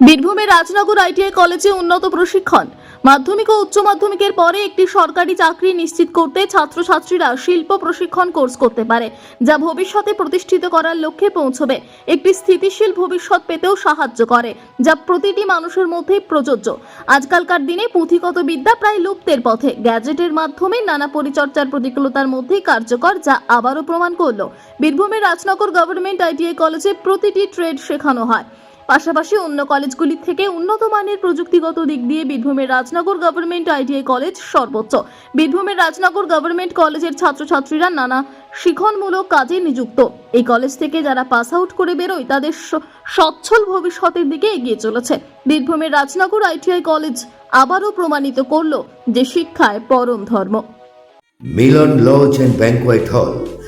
বীরভূমের রাজনগর আইটিআই কলেজে উন্নত প্রশিক্ষণ। মাধ্যমিক ও উচ্চ মাধ্যমিকের পরে একটি সরকারি চাকরি নিশ্চিত করতে ছাত্রছাত্রীরা শিল্প প্রশিক্ষণ কোর্স করতে পারে, যা ভবিষ্যতে প্রতিষ্ঠিত করার লক্ষ্যে পৌঁছবে। একটি স্থিতিশীল ভবিষ্যৎ পেতেও সাহায্য করে, যা প্রতিটি মানুষের মধ্যেই প্রযোজ্য। আজকালকার দিনে পুঁথিগত বিদ্যা প্রায় লুপ্তের পথে। গ্যাজেটের মাধ্যমে নানা পরিচর্যার প্রতিকূলতার মধ্যেই কার্যকর, যা আবারও প্রমাণ করল। বীরভূমের রাজনগর গভর্নমেন্ট আইটিআই কলেজে প্রতিটি ট্রেড শেখানো হয়। পাশাপাশি অন্য কলেজগুলি থেকে উন্নত মানের প্রযুক্তিগত দিক দিয়ে বীরভূমের রাজনগর গভর্নমেন্ট আইটিআই কলেজ সর্বোচ্চ। বীরভূমের রাজনগর গভর্নমেন্ট কলেজের ছাত্রছাত্রীরা নানা শিক্ষণমূলক কাজে নিযুক্ত। এই কলেজ থেকে যারা পাস আউট করে বেরোয়, তাদের সচ্ছল ভবিষ্যতের দিকে এগিয়ে চলেছে। বীরভূমের রাজনগর আইটিআই কলেজ আবারও প্রমাণিত করল যে শিক্ষায় পরম ধর্ম। মিলন লজ অ্যান্ড ব্যাংকোয়েট হল